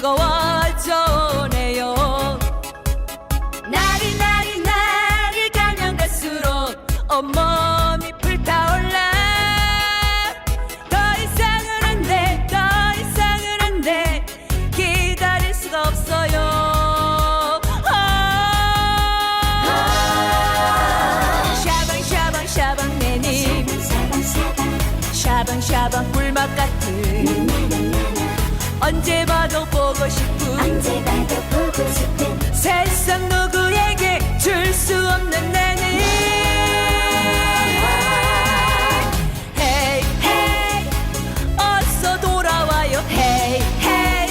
뜨거워져네요. 날이 날이 날이 가면 갈수록 온몸이 불타올라. 더 이상은 안돼 더 이상은 안돼. 기다릴 수가 없어요. 아. 샤방 샤방 샤방 내니 샤방 샤방 꿀맛 같은. 언제 봐도 보고 싶은 언제 봐도 보고 싶은 세상 누구에게 줄 수 없는 나는 헤이 헤 어서 돌아와요. 헤+ 헤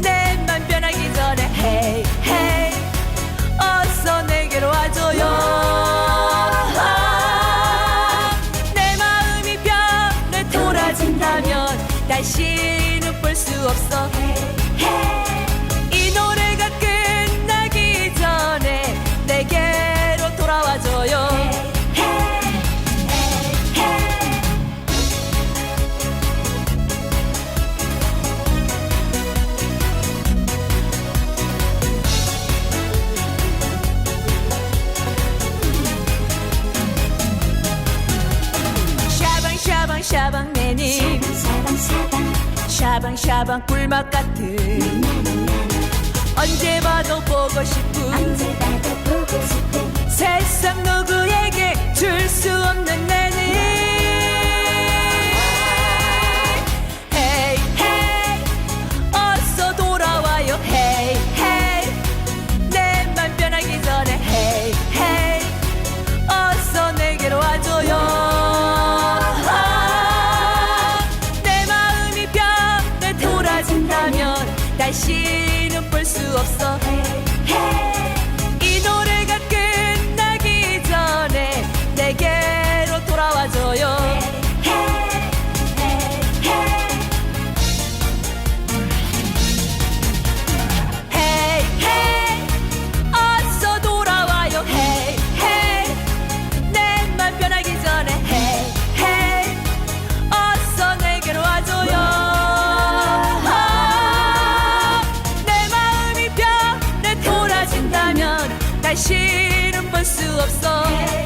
내맘 변하기 전에. 헤+ 헤 어서 내게로 와줘요. 내 마음이 변해 돌아진다면 다시 볼 수 없어. 이 노래가 끝나기 전에 내게로 돌아와줘요. 샤방 샤방 샤방샤방 꿀맛 같은. 언제 봐도 보고 싶 다시는 볼 수 없어 hey, hey. my still love.